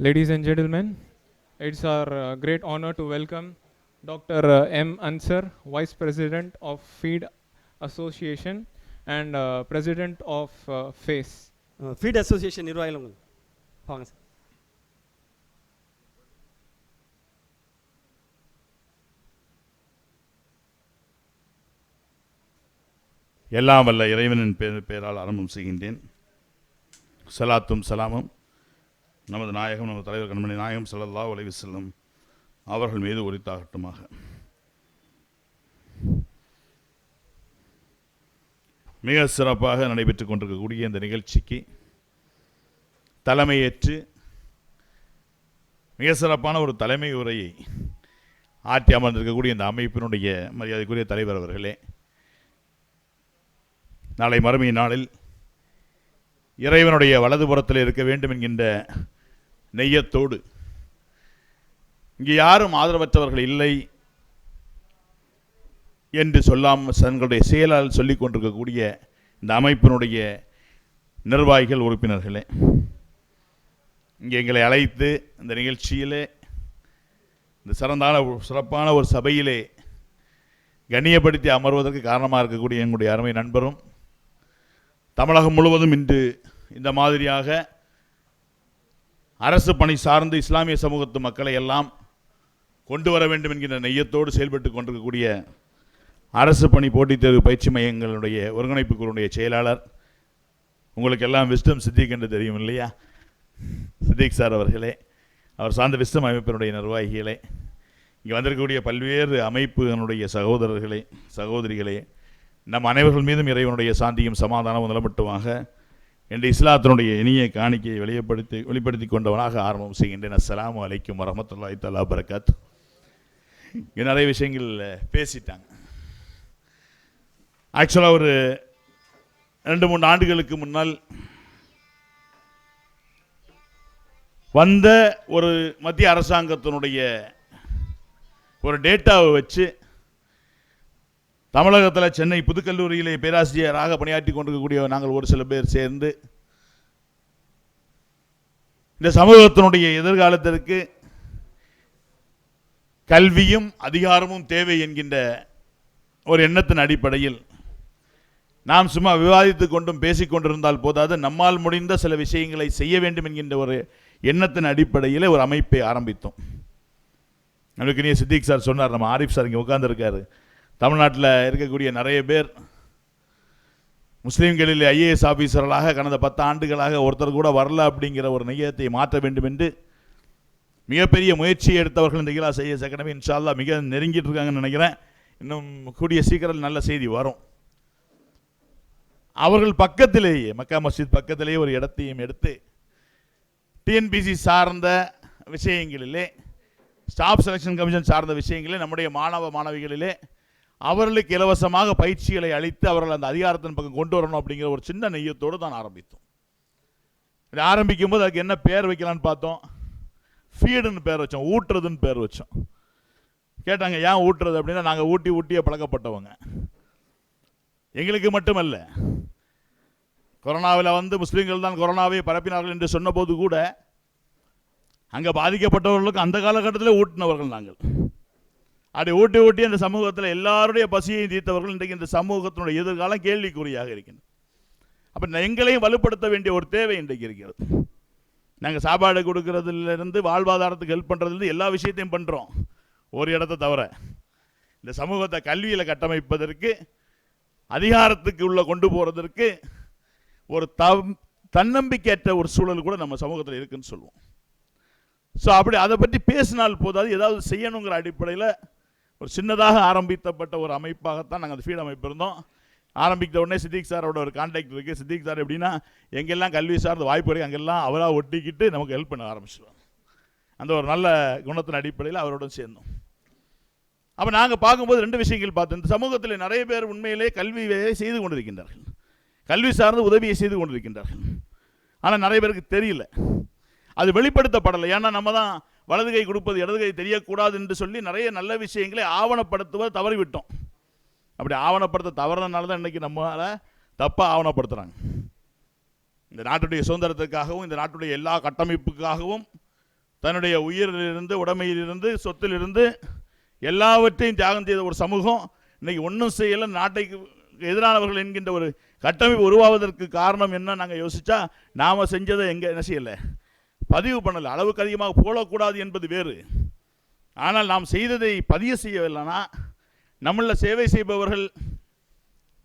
Ladies and gentlemen, it's our uh, great honor to welcome Dr. uh, M. Ansar, Vice President of Feed Association and uh, President of uh, FACE. Feed association நிர்வாகிகள் உங்க வாங்க sir எல்லாம் வல்ல இறைவனின் பேர் பெயரால் ஆரம்பம் செய்கின்றேன் சலாத்தும் சலாமும் நமது நாயகம் நமது தலைவர் கண்மணி நாயகம் செல்லல்லா அலைஹி செல்லும் அவர்கள் மீது உரித்தாகட்டுமாக மிக சிறப்பாக நடைபெற்றுக் கொண்டிருக்கக்கூடிய இந்த நிகழ்ச்சிக்கு தலைமையேற்று மிக சிறப்பான ஒரு தலைமை உரையை ஆற்றி அமர்ந்திருக்கக்கூடிய இந்த அமைப்பினுடைய மரியாதைக்குரிய தலைவர் அவர்களே நாளை மறுமை நாளில் இறைவனுடைய வலதுபுறத்தில் இருக்க வேண்டும் என்கின்ற நெய்யத்தோடு. இங்கே யாரும் ஆதரவற்றவர்கள் இல்லை என்று சொல்லாமல் தங்களுடைய செயலால் சொல்லிக் கொண்டிருக்கக்கூடிய இந்த அமைப்பினுடைய நிர்வாகிகள் உறுப்பினர்களே. இங்கே எங்களை அழைத்து இந்த நிகழ்ச்சியிலே இந்த சிறந்தான சிறப்பான ஒரு சபையிலே கண்ணியப்படுத்தி அமர்வதற்கு காரணமாக இருக்கக்கூடிய எங்களுடைய அருமை நண்பரும் தமிழகம் முழுவதும் இன்று இந்த மாதிரியாக அரசு பணி சார்ந்து இஸ்லாமிய சமூகத்து மக்களை எல்லாம் கொண்டு வர வேண்டும் என்கின்ற நெய்யத்தோடு செயல்பட்டு கொண்டிருக்கக்கூடிய அரசு பணி போட்டித் தேர்வு பயிற்சி மையங்களுடைய ஒருங்கிணைப்பு குழுவுடைய செயலாளர். உங்களுக்கு எல்லாம் விஸ்டம் சித்திக் என்று தெரியும் இல்லையா? சித்திக் சார் அவர்களே அவர் சார்ந்த விஸ்டம் அமைப்பினுடைய நிர்வாகிகளே இங்கே வந்திருக்கக்கூடிய பல்வேறு அமைப்புகளுடைய சகோதரர்களே சகோதரிகளே நம் அனைவர்கள் மீதும் இறைவனுடைய சாந்தியும் சமாதானமும் நிலமட்டுமாக என்று இஸ்லாத்தினுடைய இனிய காணிக்கையை வெளிப்படுத்தி வெளிப்படுத்தி கொண்டவனாக ஆரம்பம் செய்கின்றேன். அஸ்லாம் அலைக்கும் வரமத்துல்லாஹி தலா பரகாத் இங்கே நிறைய விஷயங்கள் பேசிட்டாங்க. ஆக்சுவலாக ஒரு ரெண்டு மூணு ஆண்டுகளுக்கு முன்னால் வந்த ஒரு மத்திய அரசாங்கத்தினுடைய ஒரு டேட்டாவை வச்சு தமிழகத்தில் சென்னை புதுக்கல்லூரியிலே பேராசிரியராக பணியாற்றி கொண்டிருக்கக்கூடிய நாங்கள் ஒரு சில பேர் சேர்ந்து இந்த சமூகத்தினுடைய எதிர்காலத்திற்கு கல்வியும் அதிகாரமும் தேவை என்கின்ற ஒரு எண்ணத்தின் அடிப்படையில் நாம் சும்மா விவாதித்து கொண்டும் பேசிக்கொண்டிருந்தால் போதாது. நம்மால் முடிந்த சில விஷயங்களை செய்ய வேண்டும் என்கின்ற ஒரு எண்ணத்தின் அடிப்படையில் ஒரு அமைப்பை ஆரம்பித்தோம். நம்மளுக்கு நீ சித்திக் சார் சொன்னார் நம்ம ஆரிஃப் சார் இங்கே உட்கார்ந்துருக்காரு. தமிழ்நாட்டில் இருக்கக்கூடிய நிறைய பேர் முஸ்லீம்களில் ஐஏஎஸ் ஆஃபீஸர்களாக கடந்த பத்து ஆண்டுகளாக ஒருத்தர் கூட வரல அப்படிங்கிற ஒரு நெய்யத்தை மாற்ற வேண்டும் என்று மிகப்பெரிய முயற்சியை எடுத்தவர்கள் இந்த இகிலாஸ் செய்ய அகாடமி இன்ஷால்லா மிக நெருங்கிட்டு இருக்காங்கன்னு நினைக்கிறேன். இன்னும் கூடிய சீக்கிரம் நல்ல செய்தி வரும். அவர்கள் பக்கத்திலேயே மக்கா மஸ்ஜித் பக்கத்திலேயே ஒரு இடத்தையும் எடுத்து டிஎன்பிசி சார்ந்த விஷயங்களிலே ஸ்டாஃப் செலெக்ஷன் கமிஷன் சார்ந்த விஷயங்களிலே நம்முடைய மாணவ மாணவிகளிலே அவர்களுக்கு இலவசமாக பயிற்சிகளை அளித்து அவர்கள் அந்த அதிகாரத்தின் பக்கம் கொண்டு வரணும் அப்படிங்கிற ஒரு சின்ன நெய்யத்தோடு தான் ஆரம்பித்தோம். இது ஆரம்பிக்கும் போது அதுக்கு என்ன பேர் வைக்கலான்னு பார்த்தோம்? ஃபீடுன்னு பேர் வச்சோம் ஊட்டுறதுன்னு பேர் வச்சோம். கேட்டாங்க ஏன் ஊட்டுறது? அப்படின்னா நாங்கள் ஊட்டி ஊட்டியே பழக்கப்பட்டவங்க. எங்களுக்கு மட்டுமல்ல கொரோனாவில் வந்து முஸ்லீம்கள் தான் கொரோனாவை பரப்பினார்கள் என்று சொன்னபோது கூட அங்கே பாதிக்கப்பட்டவர்களுக்கு அந்த காலகட்டத்தில் ஊட்டினவர்கள் நாங்கள். அப்படி ஊட்டி ஊட்டி அந்த சமூகத்தில் எல்லாருடைய பசியை தீர்த்தவர்கள் இன்றைக்கு இந்த சமூகத்தினுடைய எதிர்காலம் கேள்விக்குறியாக இருக்கின்றன அப்போ எங்களையும் வலுப்படுத்த வேண்டிய ஒரு தேவை இன்றைக்கு இருக்கிறது. நாங்கள் சாப்பாடு கொடுக்கறதுலேருந்து வாழ்வாதாரத்துக்கு ஹெல்ப் பண்ணுறதுலேருந்து எல்லா விஷயத்தையும் பண்ணுறோம் ஒரு இடத்த தவிர. இந்த சமூகத்தை கல்வியில் கட்டமைப்பதற்கு அதிகாரத்துக்கு உள்ள கொண்டு போகிறதற்கு ஒரு தம் தன்னம்பிக்கையற்ற ஒரு சூழல் கூட நம்ம சமூகத்தில் இருக்குன்னு சொல்லுவோம். ஸோ அப்படி அதை பற்றி பேசினால் போதாது. ஏதாவது செய்யணுங்கிற அடிப்படையில் ஒரு சின்னதாக ஆரம்பித்தப்பட்ட ஒரு அமைப்பாகத்தான் நாங்கள் அந்த ஃபீட் அமைப்பு இருந்தோம். ஆரம்பித்த உடனே சித்திக் சாரோட ஒரு கான்டாக்ட் இருக்குது சித்திக் சார் எப்படின்னா எங்கெல்லாம் கல்வி சார்ந்த வாய்ப்பு இருக்குது அங்கெல்லாம் அவராக ஒட்டிக்கிட்டு நமக்கு ஹெல்ப் பண்ண ஆரம்பிச்சிடுவாங்க அந்த ஒரு நல்ல குணத்தின் அடிப்படையில் அவரோட சேர்ந்தோம். அப்போ நாங்கள் பார்க்கும்போது ரெண்டு விஷயங்கள் பார்த்தோம். இந்த சமூகத்தில் நிறைய பேர் உண்மையிலே கல்வி வேலையை செய்து கொண்டிருக்கின்றார்கள். கல்வி சார்ந்த உதவியை செய்து கொண்டிருக்கின்றார்கள். ஆனால் நிறைய பேருக்கு தெரியல. அது வெளிப்படுத்தப்படலை. ஏன்னா நம்ம தான் வலது கை கொடுப்பது இடது கை தெரியக்கூடாது என்று சொல்லி நிறைய நல்ல விஷயங்களை ஆவணப்படுத்துவதை தவறிவிட்டோம். அப்படி ஆவணப்படுத்த தவறுனால தான் இன்றைக்கி நம்மளால் தப்பாக ஆவணப்படுத்துகிறாங்க இந்த நாட்டுடைய சுதந்திரத்துக்காகவும் இந்த நாட்டுடைய எல்லா கட்டமைப்புக்காகவும் தன்னுடைய உயிரிலிருந்து உடமையிலிருந்து சொத்திலிருந்து எல்லாவற்றையும் தியாகம் செய்த ஒரு சமூகம் இன்றைக்கி ஒன்றும் செய்யலை. நாட்டைக்கு எதிரானவர்கள் என்கின்ற ஒரு கட்டமைப்பு உருவாவதற்கு காரணம் என்ன நாங்கள் யோசித்தா நாம் செஞ்சதை எங்கே என்ன செய்யலை? பதிவு பண்ணலை. அளவுக்கு அதிகமாக போடக்கூடாது என்பது வேறு. ஆனால் நாம் செய்ததை பதிவு செய்யவில்லைனா நம்மளில் சேவை செய்பவர்கள்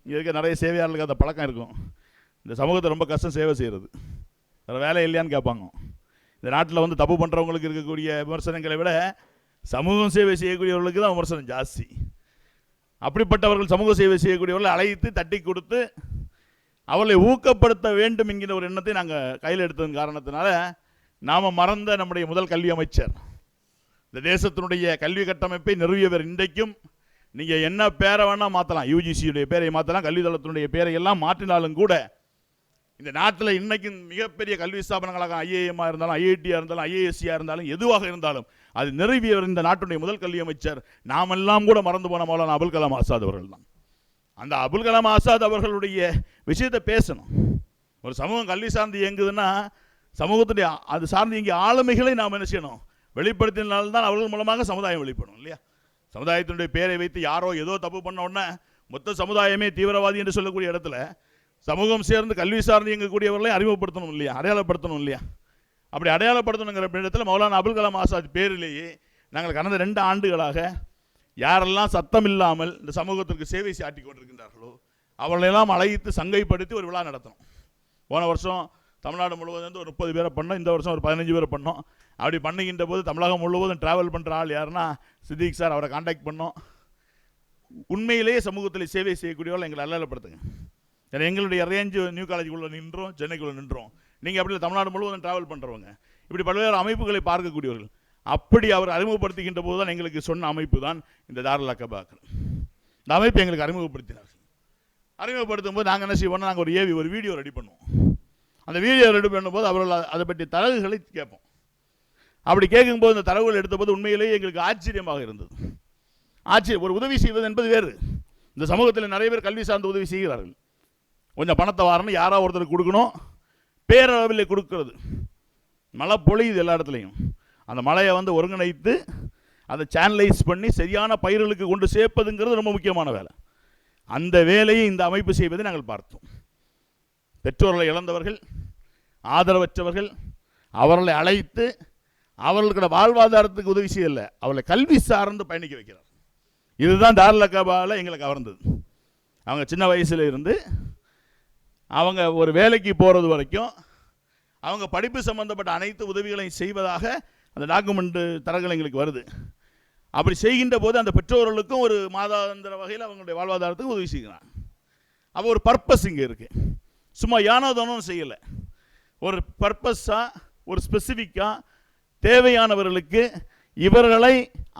இங்கே இருக்க நிறைய சேவையாளர்களுக்கு அந்த பழக்கம் இருக்கும். இந்த சமூகத்தை ரொம்ப கஷ்டம் சேவை செய்கிறது வேறு வேலை இல்லையான்னு கேட்பாங்க. இந்த நாட்டில் வந்து தப்பு பண்ணுறவங்களுக்கு இருக்கக்கூடிய விமர்சனங்களை விட சமூகம் சேவை செய்யக்கூடியவர்களுக்கு தான் விமர்சனம் ஜாஸ்தி. அப்படிப்பட்டவர்கள் சமூக சேவை செய்யக்கூடியவர்களை அழைத்து தட்டி கொடுத்து அவளை ஊக்கப்படுத்த வேண்டும் என்கிற ஒரு எண்ணத்தை நாங்கள் கையில் எடுத்ததன் காரணத்தினால நாம் மறந்த நம்முடைய முதல் கல்வி அமைச்சர். இந்த தேசத்தினுடைய கல்வி கட்டமைப்பை நிறுவியவர் இன்றைக்கும். நீங்கள் என்ன பேரை வேணால் மாற்றலாம் யூஜிசியுடைய பேரை மாற்றலாம் கல்வித்தளத்தினுடைய பேரை எல்லாம் மாற்றினாலும் கூட இந்த நாட்டில் இன்றைக்கும் மிகப்பெரிய கல்வி ஸ்தாபனங்களாக ஐஏஎம்மாக இருந்தாலும் ஐஐடியாக இருந்தாலும் ஐஏஎஸ்சியாக இருந்தாலும் எதுவாக இருந்தாலும் அது நிறுவியவர் இந்த நாட்டுடைய முதல் கல்வி அமைச்சர். நாமெல்லாம் கூட மறந்து போன மௌலானா அபுல் கலாம் ஆசாத் அவர்கள் தான். அந்த அபுல் கலாம் ஆசாத் அவர்களுடைய விஷயத்தை பேசணும். ஒரு சமூகம் கல்வி சார்ந்து இயங்குதுன்னா சமூகத்துடைய அது சார்ந்து இங்கே ஆளுமைகளை நாம் என்ன செய்யணும்? வெளிப்படுத்தினால்தான் அவர்கள் மூலமாக சமுதாயம் வெளிப்படும் இல்லையா? சமுதாயத்தினுடைய பேரை வைத்து யாரோ ஏதோ தப்பு பண்ண உடனே மொத்த சமுதாயமே தீவிரவாதி என்று சொல்லக்கூடிய இடத்துல சமூகம் சேர்ந்து கல்வி சார்ந்து இயங்கக்கூடியவர்களை அறிமுகப்படுத்தணும் இல்லையா? அடையாளப்படுத்தணும் இல்லையா? அப்படி அடையாளப்படுத்தணுங்கிற இடத்துல மௌலானா அபுல் கலாம் ஆசாத் பேரிலேயே நாங்கள் கடந்த ரெண்டு ஆண்டுகளாக யாரெல்லாம் சத்தம் இல்லாமல் இந்த சமூகத்திற்கு சேவை சாட்டி கொண்டிருக்கின்றார்களோ அவர்களெல்லாம் அழைத்து சங்கைப்படுத்தி ஒரு விழா நடத்தணும். போன வருஷம் தமிழ்நாடு முழுவதும் வந்து ஒரு முப்பது பேரை பண்ணோம். இந்த வருஷம் ஒரு பதினஞ்சு பேரை பண்ணோம். அப்படி பண்ணுகின்ற போது தமிழகம் முழுவதும் ட்ராவல் பண்ணுற ஆள் யாருன்னா சித்திக் சார் அவரை காண்டாக்ட் பண்ணோம். உண்மையிலேயே சமூகத்தில் சேவை செய்யக்கூடியவர்கள் எங்களை அல்லப்படுத்துங்க ஏன்னா எங்களுடைய ரேஞ்சு நியூ காலேஜுக்குள்ளே நின்றோம் சென்னைக்குள்ளே நின்றோம். நீங்கள் அப்படி தமிழ்நாடு முழுவதும் ட்ராவல் பண்ணுறவங்க இப்படி பல்வேறு அமைப்புகளை பார்க்கக்கூடியவர்கள். அப்படி அவர் அறிமுகப்படுத்துகின்ற போது தான் எங்களுக்கு சொன்ன அமைப்பு தான் இந்த தாருல் அக்கபாக்கள் இந்த அமைப்பு எங்களுக்கு அறிமுகப்படுத்தினார்கள். அறிமுகப்படுத்தும் போது நாங்கள் என்ன செய்வோம்னா நாங்கள் ஒரு ஏவி ஒரு வீடியோ ரெடி பண்ணுவோம். அந்த வீடியோ ரெடி பண்ணும்போது அவர்கள் அதை பற்றி தரவுகளை கேட்போம். அப்படி கேட்கும்போது இந்த தரவுகள் எடுத்தபோது உண்மையிலேயே எங்களுக்கு ஆச்சரியமாக இருந்தது. ஆச்சரியம் ஒரு உதவி செய்வது என்பது வேறு. இந்த சமூகத்தில் நிறைய பேர் கல்வி சார்ந்த உதவி செய்கிறார்கள். கொஞ்சம் பணத்தை வாரணும் யாரோ ஒருத்தருக்கு கொடுக்கணும் பேரளவில் கொடுக்கறது. மழை பொழியுது எல்லா இடத்துலையும். அந்த மழையை வந்து ஒருங்கிணைத்து அதை சேனலைஸ் பண்ணி சரியான பயிர்களுக்கு கொண்டு சேர்ப்பதுங்கிறது ரொம்ப முக்கியமான வேலை. அந்த வேலையை இந்த அமைப்பு செய்வதை நாங்கள் பார்த்தோம். பெற்றோர்களை இழந்தவர்கள் ஆதரவற்றவர்கள் அவர்களை அழைத்து அவர்களுக்கு வாழ்வாதாரத்துக்கு உதவி செய்யல. அவர்களை கல்வி சார்ந்து பயணிக்க வைக்கிறார். இதுதான் தாருல் எங்களை கவர்ந்தது. அவங்க சின்ன வயசில் இருந்து அவங்க ஒரு வேலைக்கு போகிறது வரைக்கும் அவங்க படிப்பு சம்பந்தப்பட்ட அனைத்து உதவிகளையும் செய்வதாக அந்த டாக்குமெண்ட்டு தரங்கள் எங்களுக்கு வருது. அப்படி செய்கின்ற போது அந்த பெற்றோர்களுக்கும் ஒரு மாதாந்திர வகையில் அவங்களுடைய வாழ்வாதாரத்துக்கு உதவி செய்கிறான் அப்போ ஒரு பர்பஸ் இங்கே இருக்குது சும்மா யானோதானும் செய்யலை. ஒரு பர்பஸாக ஒரு ஸ்பெசிஃபிக்காக தேவையானவர்களுக்கு இவர்களை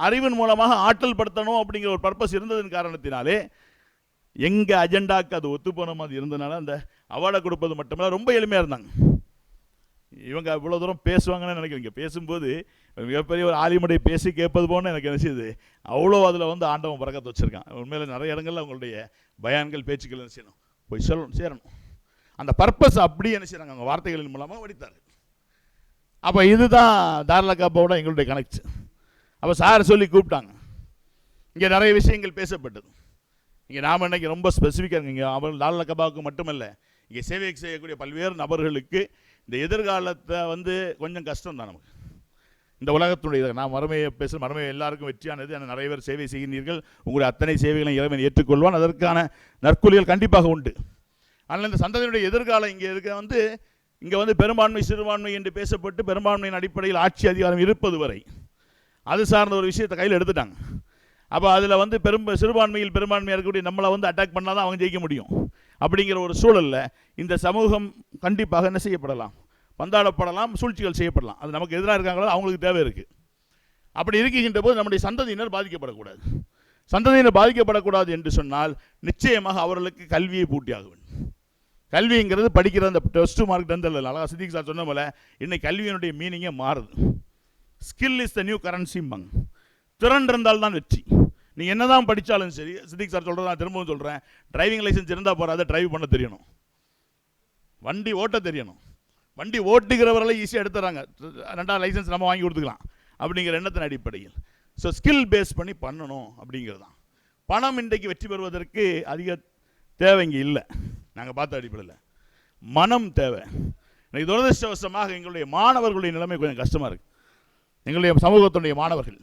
அறிவின் மூலமாக ஆற்றல் படுத்தணும் அப்படிங்கிற ஒரு பர்பஸ் இருந்ததன் காரணத்தினாலே எங்கள் அஜெண்டாவுக்கு அது ஒத்து போன மாதிரி இருந்ததுனால அந்த அவார்டை கொடுப்பது மட்டுமல்ல ரொம்ப எளிமையாக இருந்தாங்க. இவங்க இவ்வளோ தூரம் பேசுவாங்கன்னு நினைக்கிறீங்க பேசும்போது மிகப்பெரிய ஒரு ஆலிமுடைய பேசி கேட்பது போன எனக்கு என்ன செய்யுது? அவ்வளோ அதில் வந்து ஆண்டவன் பறக்கத்தை வச்சுருக்கான். உண்மையில் நிறைய இடங்களில் அவங்களுடைய பயான்கள் பேச்சுக்கள் என்ன செய்யணும்? போய் சொல்லணும் சேரணும். அந்த பர்பஸ் அப்படி என்ன செய்கிறாங்க அவங்க வார்த்தைகளின் மூலமாக வடித்தார். அப்போ இதுதான் தாரலக்காப்பாவோட எங்களுடைய கனெக்ட் அப்போ சார் சொல்லி கூப்பிட்டாங்க. இங்கே நிறைய விஷயங்கள் பேசப்பட்டது. இங்கே நாம் இன்னைக்கு ரொம்ப ஸ்பெசிஃபிக்காக இருக்குங்க. அவர் தாரலக்காபாவுக்கு மட்டுமல்ல இங்கே சேவை செய்யக்கூடிய பல்வேறு நபர்களுக்கு இந்த எதிர்காலத்தை வந்து கொஞ்சம் கஷ்டம் தான் நமக்கு. இந்த உலகத்துடைய நான் மறுமையை பேச மறுமையை எல்லாருக்கும் வெற்றியானது. என நிறைய பேர் சேவை செய்கிறீர்கள். உங்களுடைய அத்தனை சேவைகளையும் இறைவன் ஏற்றுக்கொள்வான். அதற்கான நற்கூலிகள் கண்டிப்பாக உண்டு. ஆனால் இந்த சந்ததியினுடைய எதிர்காலம் இங்கே இருக்க வந்து இங்கே வந்து பெரும்பான்மை சிறுபான்மை என்று பேசப்பட்டு பெரும்பான்மையின் அடிப்படையில் ஆட்சி அதிகாரம் இருப்பது வரை. அது சார்ந்த ஒரு விஷயத்தை கையில் எடுத்துட்டாங்க. அப்போ அதில் வந்து பெரும் சிறுபான்மையில் பெரும்பான்மையாக இருக்கக்கூடிய நம்மளை வந்து அட்டாக் பண்ணால் தான் அவங்க ஜெயிக்க முடியும். அப்படிங்கிற ஒரு சூழலில் இந்த சமூகம் கண்டிப்பாக என்ன செய்யப்படலாம்? பந்தாடப்படலாம் சூழ்ச்சிகள் செய்யப்படலாம். அது நமக்கு எதிராக இருக்காங்களோ அவங்களுக்கு தேவை இருக்குது அப்படி இருக்கின்ற போது நம்முடைய சந்ததியினர் பாதிக்கப்படக்கூடாது. சந்ததியினர் பாதிக்கப்படக்கூடாது என்று சொன்னால் நிச்சயமாக அவர்களுக்கு கல்வியை பூட்டியாக வேண்டும் கல்விங்கிறது படிக்கிற அந்த டெஸ்ட் மார்க் டெந்தல் அழகாக சித்திக் சார் சொன்ன போல இன்னைக்கு கல்வியினுடைய மீனிங்கே மாறுது. ஸ்கில் இஸ் த நியூ கரன்சிம்பாங்க திறன் இருந்தால் தான் வெற்றி. நீ என்னதான் படித்தாலும் சரி சித்திக் சார் சொல்கிறது நான் திரும்பவும் சொல்கிறேன் டிரைவிங் லைசன்ஸ் இருந்தால் போகாத டிரைவ் பண்ண தெரியணும். வண்டி ஓட்ட தெரியணும். வண்டி ஓட்டுகிறவர்களை ஈஸியாக எடுத்துறாங்க. ரெண்டாவது லைசன்ஸ் நம்ம வாங்கி கொடுத்துக்கலாம். அப்படிங்கிற எண்ணத்தின் அடிப்படையில். ஸோ ஸ்கில் பேஸ் பண்ணி பண்ணணும் அப்படிங்கிறது தான். பணம் இன்றைக்கு வெற்றி பெறுவதற்கு அதிக தேவை இங்கே இல்லை. நாங்கள் பார்த்த அடிப்படையில். மனம் தேவை. இன்னைக்கு துரதிருஷ்டவசமாக எங்களுடைய மாணவர்களுடைய நிலைமை கொஞ்சம் கஷ்டமாக இருக்குது எங்களுடைய சமூகத்துடைய மாணவர்கள்.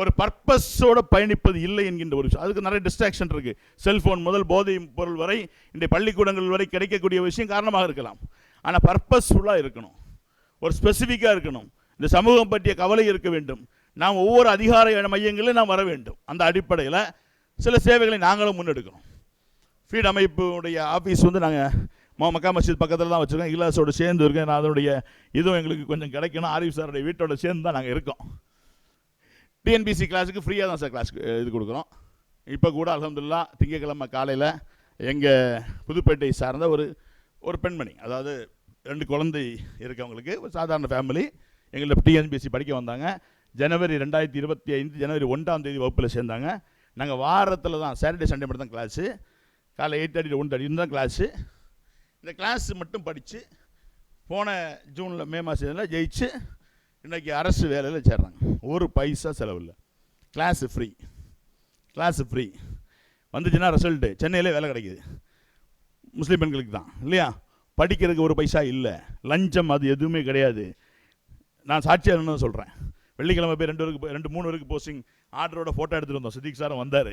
ஒரு பர்பஸோடு பயணிப்பது இல்லை என்கின்ற ஒரு விஷயம். அதுக்கு நிறைய டிஸ்ட்ராக்ஷன் இருக்குது செல்ஃபோன் முதல் போதை பொருள் வரை இந்த பள்ளிக்கூடங்கள் வரை கிடைக்கக்கூடிய விஷயம் காரணமாக இருக்கலாம். ஆனால் பர்பஸ்ஃபுல்லாக இருக்கணும். ஒரு ஸ்பெசிஃபிக்காக இருக்கணும். இந்த சமூகம் பற்றிய கவலை இருக்க வேண்டும். நாம் ஒவ்வொரு அதிகார மையங்களிலும் நாம் வர வேண்டும். அந்த அடிப்படையில் சில சேவைகளை நாங்களும் முன்னெடுக்கிறோம் ஃபீட் அமைப்புடைய ஆஃபீஸ் வந்து நாங்கள் மக்கா மஸ்ஜித் பக்கத்தில் தான் வச்சுருக்கோம். இலாஸோடு சேர்ந்து இருக்கேன். நான் அதனுடைய இதுவும் எங்களுக்கு கொஞ்சம் கிடைக்கணும். ஆரிஃப் சாருடைய வீட்டோட சேர்ந்து தான் நாங்கள் இருக்கோம். டிஎன்பிசி கிளாஸுக்கு ஃப்ரீயாக தான் சார் கிளாஸ் இது கொடுக்குறோம். இப்போ கூட அலமதுல்லா திங்கக்கிழமை காலையில் எங்கள் புதுப்பேட்டை சார்ந்த ஒரு ஒரு பெண்மணி அதாவது ரெண்டு குழந்தை இருக்கவங்களுக்கு ஒரு சாதாரண ஃபேமிலி எங்களை டிஎன்பிஎஸ்சி படிக்க வந்தாங்க. ஜனவரி ரெண்டாயிரத்தி இருபத்தி ஐந்து ஜனவரி ஒன்றாம் தேதி வகுப்பில் சேர்ந்தாங்க. நாங்கள் வாரத்தில் தான் சாட்டர்டே சண்டே மட்டும் தான் கிளாஸு காலை எயிட் தேர்ட்டி ஒன் தேர்ட்டி தான் கிளாஸு இந்த கிளாஸ் மட்டும் படித்து போன ஜூனில் மே மாதத்தில் ஜெயிச்சு இன்றைக்கி அரசு வேலையில் சேர்றாங்க. ஒரு பைசா செலவில்லை கிளாஸு ஃப்ரீ கிளாஸு ஃப்ரீ வந்துச்சுன்னா ரிசல்ட்டு சென்னையிலே வேலை கிடைக்குது. முஸ்லீம் பெண்களுக்கு தான். இல்லையா? படிக்கிறதுக்கு ஒரு பைசா இல்லை. லஞ்சம் அது எதுவுமே கிடையாது. நான் சாட்சியாக என்ன சொல்கிறேன் வெள்ளிக்கிழமை போய் ரெண்டு பேருக்கு ரெண்டு மூணு பேருக்கு போஸ்டிங் ஆர்டரோட ஃபோட்டோ எடுத்துகிட்டு வந்தோம். சித்திக் சாரும் வந்தார்.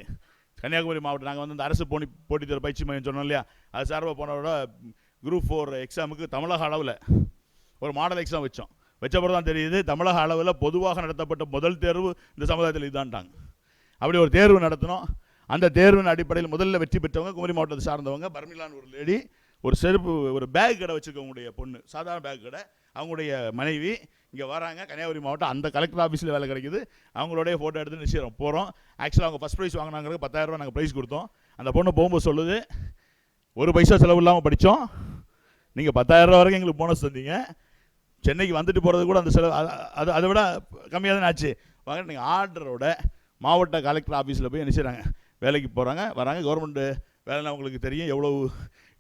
கன்னியாகுமரி மாவட்டம். நாங்கள் வந்து இந்த அரசு போனி போட்டித் தேர்வு பயிற்சி மையம் சொன்னோம் இல்லையா? அது சார்பாக போனதோட குரூப் ஃபோர் எக்ஸாமுக்கு தமிழக அளவில் ஒரு மாடல் எக்ஸாம் வச்சோம். வச்சப்பறம் தான் தெரியுது தமிழக அளவில் பொதுவாக நடத்தப்பட்ட முதல் தேர்வு இந்த சமுதாயத்தில் இதுதான்ட்டாங்க. அப்படி ஒரு தேர்வு நடத்தினோம். அந்த தேர்வின் அடிப்படையில் முதல்ல வெற்றி பெற்றவங்க குமரி மாவட்டத்தை சார்ந்தவங்க பர்மிலான் ஒரு லேடி ஒரு செருப்பு ஒரு பேக் கடை வச்சுருக்கவங்களுடைய பொண்ணு சாதாரண பேக் கடை அவங்களுடைய மனைவி இங்கே வராங்க. கன்னியாகுமரி மாவட்டம் அந்த கலெக்டர் ஆஃபீஸில் வேலை கிடைக்குது. அவங்களோடய ஃபோட்டோ எடுத்து நிச்சயம் போகிறோம் ஆக்சுவலாக அவங்க ஃபஸ்ட் ப்ரைஸ் வாங்கினாங்கிறது பத்தாயிரரூபா நாங்கள் ப்ரைஸ் கொடுத்தோம். அந்த பொண்ணு போகும்போது சொல்லுது ஒரு பைசா செலவு இல்லாமல் படித்தோம் நீங்கள் பத்தாயிரரூபா வரைக்கும் எங்களுக்கு போனஸ் தந்தீங்க. சென்னைக்கு வந்துட்டு போகிறது கூட அந்த செலவு அது- அது அதை விட கம்மியாக தானே ஆச்சு. வாங்க நீங்கள் ஆர்டரோட மாவட்ட கலெக்டர் ஆஃபீஸில் போய் என்ன செய்கிறாங்க வேலைக்கு போகிறாங்க வராங்க. கவர்மெண்ட்டு வேலைன்னா உங்களுக்கு தெரியும். எவ்வளோ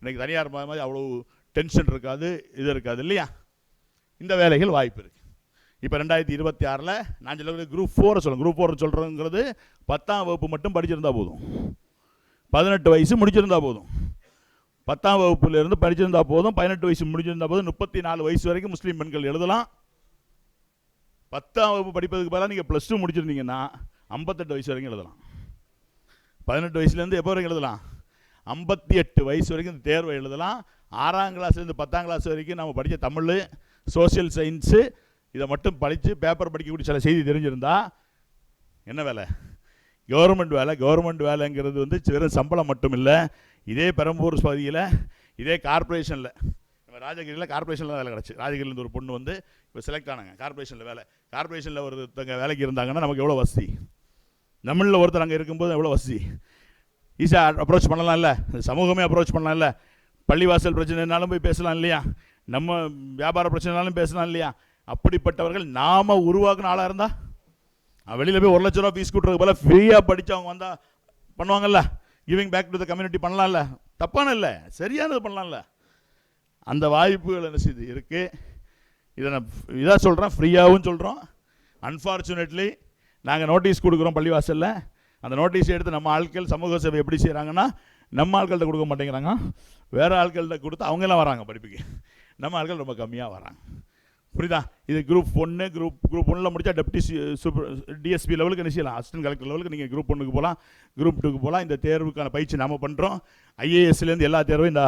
இன்றைக்கி தனியார் மாதிரி அவ்வளோ டென்ஷன் இருக்காது இது இருக்காது இல்லையா? இந்த வேலைகள் வாய்ப்பு இருக்குது இப்போ ரெண்டாயிரத்தி இருபத்தி ஆறில் நான் சொல்ல குரூப் ஃபோரை சொல்லுங்கள் குரூப் ஃபோர் சொல்கிறோங்கிறது பத்தாம் வகுப்பு மட்டும் படிச்சிருந்தா போதும். பதினெட்டு வயசு முடிச்சிருந்தா போதும். பத்தாம் வகுப்புலேருந்து படிச்சிருந்தா போதும். பதினெட்டு வயசு முடிச்சிருந்தா போதும். முப்பத்தி நாலு வயசு வரைக்கும் முஸ்லீம் பெண்கள் எழுதலாம். பத்தாம் வகுப்பு படிப்பதுக்கு பதிலாக நீங்கள் ப்ளஸ் டூ முடிச்சிருந்தீங்கன்னா ஐம்பத்தெட்டு வயசு வரைக்கும் எழுதலாம். பதினெட்டு வயசுலேருந்து எப்போ வரைக்கும் எழுதலாம்? ஐம்பத்தி எட்டு வயசு வரைக்கும் இந்த தேர்வை எழுதலாம். ஆறாம் கிளாஸ்லேருந்து பத்தாம் கிளாஸ் வரைக்கும் நம்ம படித்த தமிழ் சோசியல் சயின்ஸு இதை மட்டும் படித்து பேப்பர் படிக்கக்கூடிய சில செய்தி தெரிஞ்சிருந்தா என்ன வேலை? கவர்மெண்ட் வேலை. கவர்மெண்ட் வேலைங்கிறது வந்து வெறும் சம்பளம் மட்டும் இல்லை. இதே பெரம்பூர் பகுதியில் இதே கார்ப்பரேஷனில் நம்ம ராஜகிரியில் கார்ப்பரேஷனில் வேலை கிடச்சி. ராஜகிரிலேருந்து ஒரு பொண்ணு வந்து இப்போ செலக்ட் ஆனாங்க. கார்பரேஷனில் வேலை. கார்ப்பரேஷனில் ஒருத்தங்க வேலைக்கு இருந்தாங்கன்னா நமக்கு எவ்வளோ வசதி? தமிழில் ஒருத்தர் அங்கே இருக்கும்போது எவ்வளோ வசதி? ஈஸியாக அப்ரோச் பண்ணலாம்ல. சமூகமே அப்ரோச் பண்ணலாம்ல. பள்ளிவாசல் பிரச்சனைனாலும் போய் பேசலாம் இல்லையா? நம்ம வியாபார பிரச்சனைனாலும் பேசலாம் இல்லையா? அப்படிப்பட்டவர்கள் நாம உருவாக்குன ஆளாக இருந்தால் வெளியில் போய் ஒரு லட்ச ரூபா ஃபீஸ் கொடுக்குறது போல ஃப்ரீயாக படித்து அவங்க வந்தால் பண்ணுவாங்கல்ல? Giving back to the community பண்ணலாம்ல? தப்பான இல்லை. சரியானது பண்ணலாம்ல. அந்த வாய்ப்புகள் என்ன செய்யுது இருக்குது இதை நான் இதாக சொல்கிறேன் ஃப்ரீயாகவும் சொல்கிறோம் அன்ஃபார்ச்சுனேட்லி நாங்கள் நோட்டீஸ் கொடுக்குறோம் பள்ளிவாசலில். அந்த நோட்டீஸ் எடுத்து நம்ம ஆட்கள் சமூக சேவை எப்படி செய்கிறாங்கன்னா நம்ம ஆட்கள்கிட்ட கொடுக்க மாட்டேங்கிறாங்க. வேறு ஆட்கள்கிட்ட கொடுத்து அவங்கெல்லாம் வராங்க படிப்புக்கு. நம்ம ஆட்கள் ரொம்ப கம்மியாக வராங்க. புரியுதா? இது குரூப் ஒன்று குரூப் குரூப் ஒன்றில் முடிச்சா டெப்டி சூப்பர் டிஎஸ்பி லெவலுக்கு என்ன செய்யலாம் அசிஸ்டன்ட் கலெக்டர் லெவலுக்கு நீங்கள் குரூப் ஒன்றுக்கு போகலாம் குரூப் டூக்கு போகலாம் இந்த தேர்வுக்கான பயிற்சி நாம் பண்ணுறோம் ஐஏஎஸ்லேருந்து எல்லா தேர்வும் இந்த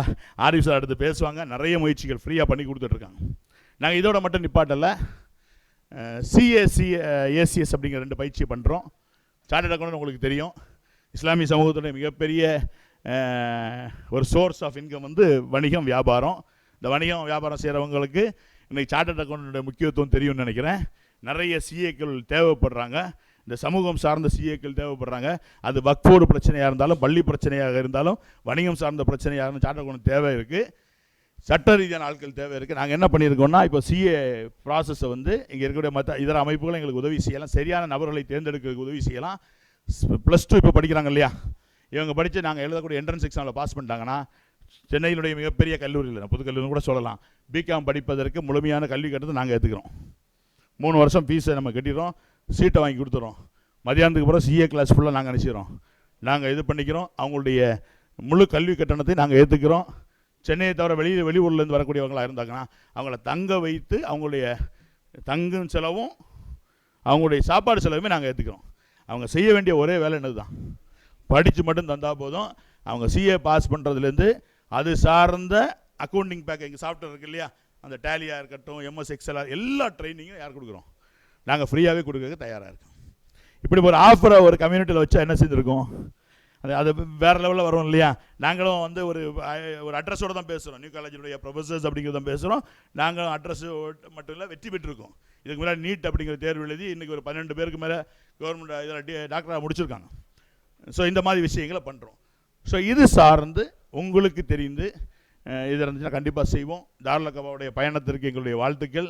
ஆர்வி சார் எடுத்து பேசுவாங்க. நிறைய முயற்சிகள் ஃப்ரீயாக பண்ணி கொடுத்துட்ருக்காங்க. நாங்கள் இதோட மட்டும் நிப்பாட்டலை. சிஏசி ஏசிஎஸ் அப்படிங்கிற ரெண்டு பயிற்சி பண்ணுறோம் சார்ட்டர்ட் அக்கௌண்ட் உங்களுக்கு தெரியும். இஸ்லாமிய சமூகத்துடைய மிகப்பெரிய ஒரு சோர்ஸ் ஆஃப் இன்கம் வந்து வணிகம் வியாபாரம். இந்த வணிகம் வியாபாரம் செய்கிறவங்களுக்கு இன்னைக்கு சார்ட்டர்ட் அக்கௌண்ட்டு முக்கியத்துவம் தெரியும்னு நினைக்கிறேன். நிறைய சிஏக்கள் தேவைப்படுறாங்க. இந்த சமூகம் சார்ந்த சிஏக்கள் தேவைப்படுறாங்க. அது வக்ஃபோர்டு பிரச்சனையாக இருந்தாலும் பள்ளி பிரச்சனையாக இருந்தாலும் வணிகம் சார்ந்த பிரச்சனையாக இருந்தாலும் சார்ட்டர் அக்கௌண்ட் தேவை இருக்குது சட்ட ரீதியான ஆட்கள் தேவை இருக்குது நாங்கள் என்ன பண்ணியிருக்கோம்னா இப்போ சிஏ ப்ராசஸை வந்து இங்கே இருக்கக்கூடிய மற்ற இதர அமைப்புகளும் எங்களுக்கு உதவி செய்யலாம். சரியான நபர்களை தேர்ந்தெடுக்கிறதுக்கு உதவி செய்யலாம். ப்ளஸ் டூ இப்போ படிக்கிறாங்க இல்லையா? இவங்க படித்து நாங்கள் எழுதக்கூடிய என்ட்ரன்ஸ் எக்ஸாமில் பாஸ் பண்ணிட்டாங்கன்னா சென்னையினுடைய மிகப்பெரிய கல்லூரியில் புது கல்லூரி கூட சொல்லலாம். பிகாம் படிப்பதற்கு முழுமையான கல்வி கட்டத்தை நாங்கள் ஏற்றுக்கிறோம் மூணு வருஷம் ஃபீஸை நம்ம கட்டிடுறோம் சீட்டை வாங்கி கொடுத்துறோம். மதியானத்துக்கு அப்புறம் சிஏ கிளாஸ் ஃபுல்லாக நாங்கள் நினச்சிக்கிறோம் நாங்கள் இது பண்ணிக்கிறோம் அவங்களுடைய முழு கல்வி கட்டணத்தை நாங்கள் ஏற்றுக்கிறோம் சென்னையை தவிர வெளி வெளியூர்லேருந்து வரக்கூடியவங்களாக இருந்தாங்கன்னா அவங்கள தங்க வைத்து அவங்களுடைய தங்கும் செலவும் அவங்களுடைய சாப்பாடு செலவுமே நாங்கள் ஏற்றுக்கிறோம் அவங்க செய்ய வேண்டிய ஒரே வேலை என்னது தான் படித்து மட்டும் தந்தால் போதும். அவங்க சிஏ பாஸ் பண்ணுறதுலேருந்து அது சார்ந்த அக்கௌண்டிங் பேக்கேஜ் சாஃப்ட்வேர் இருக்கு இல்லையா? அந்த டேலியாக இருக்கட்டும் எம்எஸ் எக்ஸ்எல்ஆர் எல்லா ட்ரைனிங்கும் யார் கொடுக்குறோம்? நாங்கள் ஃப்ரீயாகவே கொடுக்க தயாராக இருக்கோம். இப்படி ஒரு ஆஃபரை ஒரு கம்யூனிட்டியில் வச்சா என்ன செஞ்சுருக்கோம்? அது அது வேறு லெவலில் வரும் இல்லையா? நாங்களும் வந்து ஒரு ஒரு அட்ரஸோடு தான் பேசுகிறோம் நியூ காலேஜினுடைய ப்ரொஃபஸர்ஸ் அப்படிங்கிறத பேசுகிறோம் நாங்களும் அட்ரஸ் மட்டும் இல்லை வெற்றி பெற்றிருக்கோம். இதுக்கு முன்னாடி நீட் அப்படிங்கிற தேர்வு எழுதி இன்றைக்கி ஒரு பன்னெண்டு பேருக்கு மேலே கவர்மெண்ட் இதில் டாக்டராக முடிச்சிருக்காங்க. ஸோ இந்த மாதிரி விஷயங்களை பண்ணுறோம் ஸோ இது சார்ந்து உங்களுக்கு தெரிந்து இது இருந்துச்சுன்னா கண்டிப்பாக செய்வோம். தாராளகபாவுடைய பயணத்திற்கு எங்களுடைய வாழ்த்துக்கள்.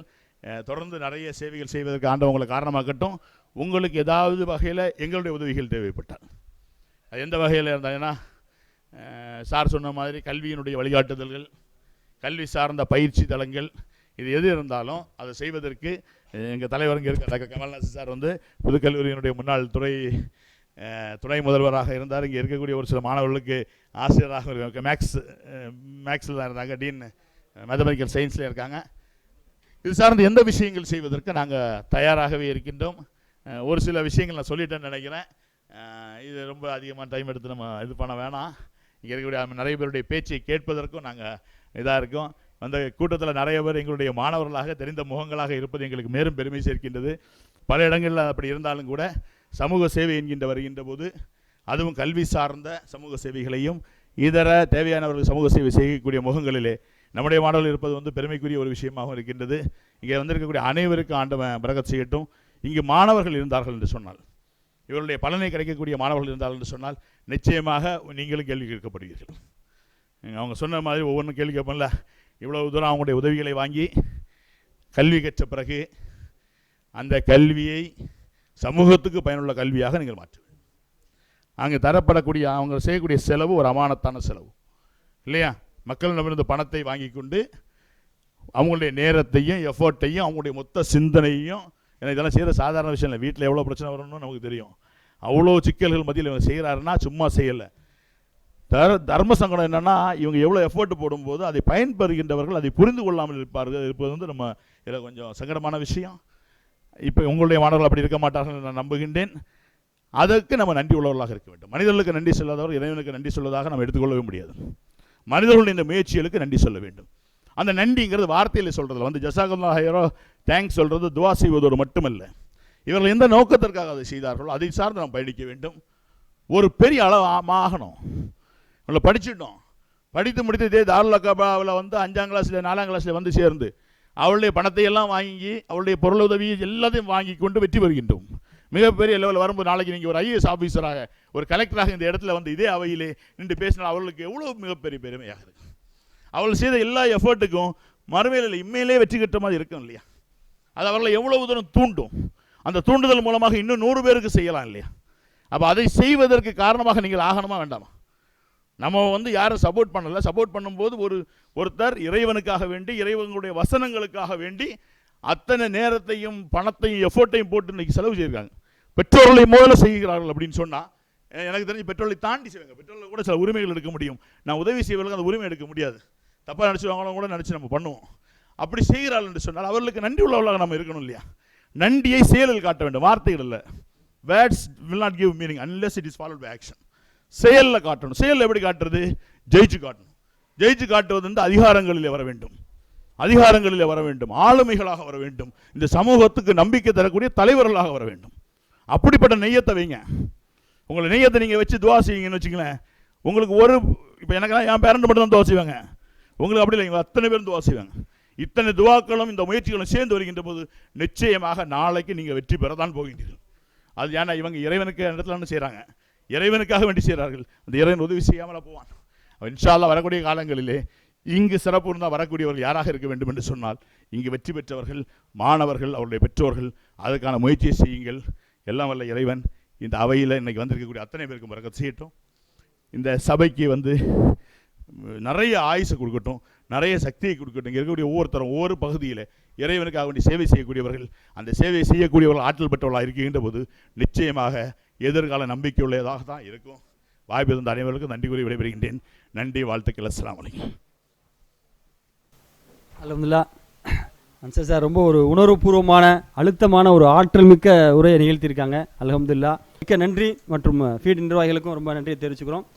தொடர்ந்து நிறைய சேவைகள் செய்வதற்கு ஆண்டவங்களை காரணமாகட்டும் உங்களுக்கு ஏதாவது வகையில் எங்களுடைய உதவிகள் தேவைப்பட்டால். அது எந்த வகையில் இருந்தாங்கன்னா சார் சொன்ன மாதிரி கல்வியினுடைய வழிகாட்டுதல்கள் கல்வி சார்ந்த பயிற்சி தளங்கள் இது எது இருந்தாலும் அதை செய்வதற்கு எங்கள் தலைவர் இங்கே இருக்க டாக்டர் கமல்நாத் சார் வந்து புதுக்கல்லூரியினுடைய முன்னாள் துறை துணை முதல்வராக இருந்தார். இங்கே இருக்கக்கூடிய ஒரு சில மாணவர்களுக்கு ஆசிரியராக இருக்காங்க. மேக்ஸ் மேக்ஸில் தான் இருந்தாங்க. டீன் மேத்தமெட்டிக்கல் சயின்ஸில் இருக்காங்க. இது சார்ந்து எந்த விஷயங்கள் செய்வதற்கு நாங்கள் தயாராகவே இருக்கின்றோம். ஒரு சில விஷயங்கள் நான் சொல்லிட்டேன்னு நினைக்கிறேன். இது ரொம்ப அதிகமாக டைம் எடுத்து நம்ம இது பண்ண வேணாம். இங்கே இருக்கக்கூடிய நிறைய பேருடைய பேச்சை கேட்பதற்கும் நாங்கள் இதாக இருக்கோம். அந்த கூட்டத்தில் நிறைய பேர் எங்களுடைய மாணவர்களாக தெரிந்த முகங்களாக இருப்பது எங்களுக்கு மேலும் பெருமை சேர்க்கின்றது. பல இடங்களில் அப்படி இருந்தாலும் கூட சமூக சேவை என்கின்ற வருகின்ற போது அதுவும் கல்வி சார்ந்த சமூக சேவைகளையும் இதர தேவையானவர்கள் சமூக சேவை செய்யக்கூடிய முகங்களிலே நம்முடைய மாணவர்கள் இருப்பது வந்து பெருமைக்குரிய ஒரு விஷயமாகவும் இருக்கின்றது. இங்கே வந்திருக்கக்கூடிய அனைவருக்கும் ஆண்டவன் பிரகத் செய்யட்டும். இங்கு மாணவர்கள் இருந்தார்கள் என்று சொன்னால் இவருடைய பலனை கிடைக்கக்கூடிய மாணவர்கள் இருந்தார்கள் என்று சொன்னால் நிச்சயமாக நீங்களும் கேள்வி கேட்கப்படுவீர்கள். அவங்க சொன்ன மாதிரி ஒவ்வொன்றும் கேள்வி கேட்போம்ல. இவ்வளவு தூரம் அவங்களுடைய உதவிகளை வாங்கி கல்வி கற்ற பிறகு அந்த கல்வியை சமூகத்துக்கு பயனுள்ள கல்வியாக நீங்கள் மாற்ற வேண்டும். அங்கே தரப்படக்கூடிய அவங்க செய்யக்கூடிய செலவு ஒரு அமானத்தான செலவு. இல்லையா? மக்களிடமிருந்து பணத்தை வாங்கி கொண்டு அவங்களுடைய நேரத்தையும் எஃபர்ட்டையும் அவங்களுடைய மொத்த சிந்தனையும் ஏன்னா இதெல்லாம் செய்கிற சாதாரண விஷயம் இல்லை. வீட்டில் எவ்வளோ பிரச்சனை வரணும்னு நமக்கு தெரியும். அவ்வளோ சிக்கல்கள் மத்தியில் இவங்க செய்கிறாருன்னா சும்மா செய்யலை. தர தர்ம சங்கடம் என்னென்னா இவங்க எவ்வளோ எஃபர்ட் போடும்போது அதை பயன்பெறுகின்றவர்கள் அதை புரிந்து கொள்ளாமல் இருப்பார்கள். இருப்பது வந்து நம்ம இதில் கொஞ்சம் சங்கடமான விஷயம். இப்போ உங்களுடைய மாணவர்கள் அப்படி இருக்க மாட்டார்கள் நான் நம்புகின்றேன். அதற்கு நம்ம நன்றி உள்ளவர்களாக இருக்க வேண்டும். மனிதர்களுக்கு நன்றி சொல்லாதவர் இறைவனுக்கு நன்றி சொல்வதாக நம்ம எடுத்துக்கொள்ளவே முடியாது. மனிதர்களுடைய இந்த முயற்சிகளுக்கு நன்றி சொல்ல வேண்டும். அந்த நன்றிங்கிறது வார்த்தையில் சொல்கிறதுல வந்து ஜசாகுல்லா ஹையரோ தேங்க்ஸ் சொல்கிறது துவா செய்வதோடு மட்டுமல்ல. இவர்கள் எந்த நோக்கத்திற்காக அதை செய்தார்களோ அதை சார்ந்து நாம் பயணிக்க வேண்டும். ஒரு பெரிய அளவாகணும் ஆ- ஆகணும் படிச்சிட்டோம். படித்து முடித்து இதே தாருல் அக்காபாவில் வந்து அஞ்சாம் கிளாஸில் நாலாம் கிளாஸில் வந்து சேர்ந்து அவளுடைய பணத்தை எல்லாம் வாங்கி அவளுடைய பொருள் எல்லாத்தையும் வாங்கி கொண்டு வெற்றி பெறுகின்றோம். மிகப்பெரிய லெவலில் வரும்போது நாளைக்கு நீங்கள் ஒரு ஐஏஎஸ் ஆஃபீஸராக ஒரு கலெக்டராக இந்த இடத்துல வந்து இதே அவையிலே நின்று பேசினால் அவர்களுக்கு எவ்வளோ மிகப்பெரிய பெருமையாக இருக்கும். அவள் செய்த எல்லா எஃபர்ட்டுக்கும் மறுமையில் இம்மையிலே வெற்றி கட்ட மாதிரி இருக்கும் இல்லையா? அது அவர்களை எவ்வளவு தூரம் தூண்டும். அந்த தூண்டுதல் மூலமாக இன்னும் நூறு பேருக்கு செய்யலாம் இல்லையா? அப்போ அதை செய்வதற்கு காரணமாக நீங்கள் ஆகணுமா வேண்டாமா? நம்ம வந்து யாரும் சப்போர்ட் பண்ணலை. சப்போர்ட் பண்ணும்போது ஒரு ஒருத்தர் இறைவனுக்காக வேண்டி இறைவனுடைய வசனங்களுக்காக வேண்டி அத்தனை நேரத்தையும் பணத்தையும் எஃபோர்ட்டையும் போட்டு இன்னைக்கு செலவு செய்யிருக்காங்க பெற்றோர்களை முதல்ல செய்கிறார்கள் அப்படின்னு சொன்னால் எனக்கு தெரிஞ்சு பெட்ரோலை தாண்டி செய்வாங்க. பெட்ரோலில் கூட சில உரிமைகள் எடுக்க முடியும். நான் உதவி செய்வதற்கு அந்த உரிமை எடுக்க முடியாது. தப்பாக நினச்சிவாங்களும் கூட நினச்சி நம்ம பண்ணுவோம். அப்படி செய்கிறார்கள் என்று சொன்னால் அவர்களுக்கு நன்றி உள்ளவர்களாக நம்ம இருக்கணும் இல்லையா? நன்றியை செயலில் காட்ட வேண்டும். வார்த்தைகள் இல்லை. Words will not give meaning unless it is followed by action செயலில் காட்டணும். செயலில் எப்படி காட்டுறது? ஜெயிச்சு காட்டணும். ஜெயிச்சு காட்டுவது வந்து அதிகாரங்களில் வர வேண்டும். அதிகாரங்களில் வர வேண்டும். ஆளுமைகளாக வர வேண்டும். இந்த சமூகத்துக்கு நம்பிக்கை தரக்கூடிய தலைவர்களாக வர வேண்டும். அப்படிப்பட்ட நெய்யத்தை வைங்க. உங்களை நெய்யத்தை நீங்கள் வச்சு துவா செய்யுங்கன்னு வச்சுங்களேன் உங்களுக்கு ஒரு இப்போ எனக்கெல்லாம் என் பேரண்ட் மட்டும் தான் துவா செய்வாங்க. உங்களுக்கு அப்படி இல்லைங்க அத்தனை பேரும் துவா செய்வாங்க. இத்தனை துவாக்களும் இந்த முயற்சிகளும் சேர்ந்து வருகின்ற போது நிச்சயமாக நாளைக்கு நீங்கள் வெற்றி பெறத்தான் போகின்றீர்கள். அது ஏன்னா இவங்க இறைவனுக்கு இடத்துல என்ன செய்கிறாங்க இறைவனுக்காக வேண்டி செய்கிறார்கள். அந்த இறைவன் உதவி செய்யாமல் போவான். இன்ஷால்லா வரக்கூடிய காலங்களிலே இங்கு சிறப்பு இருந்தால் வரக்கூடியவர்கள் யாராக இருக்க வேண்டும் என்று சொன்னால் இங்கு வெற்றி பெற்றவர்கள் மாணவர்கள் அவருடைய பெற்றோர்கள் அதற்கான முயற்சியை செய்யுங்கள். எல்லாம் வல்ல இறைவன் இந்த அவையில் இன்றைக்கி வந்திருக்கக்கூடிய அத்தனை பேருக்கும் வரக்க செய்யட்டும். இந்த சபைக்கு வந்து நிறைய ஆயுசை கொடுக்கட்டும் நிறைய சக்தியை கொடுக்கட்டும். இங்கே இருக்கக்கூடிய ஒவ்வொருத்தரும் ஒவ்வொரு பகுதியில் இறைவனுக்காக வேண்டி சேவை செய்யக்கூடியவர்கள் அந்த சேவை செய்யக்கூடியவர்கள் ஆற்றல் பெற்றவர்களாக இருக்கின்ற போது நிச்சயமாக எதிர்கால நம்பிக்கையுள்ளதாக தான் இருக்கும். வாய்ப்பு இருந்த அனைவருக்கும் நன்றி கூறி விடைபெறுகின்றேன். நன்றி வாழ்த்துக்கள். அஸ்லாம் அலைக்கும். அலமதுல்லா அன்சர் சார் ரொம்ப ஒரு உணர்வுபூர்வமான அழுத்தமான ஒரு ஆற்றல் மிக்க உரையை நிகழ்த்தியிருக்காங்க. அலமதுல்லா மிக்க நன்றி மற்றும் ஃபீட் நிர்வாகிகளுக்கும் ரொம்ப நன்றியை தெரிவிச்சுக்கிறோம்.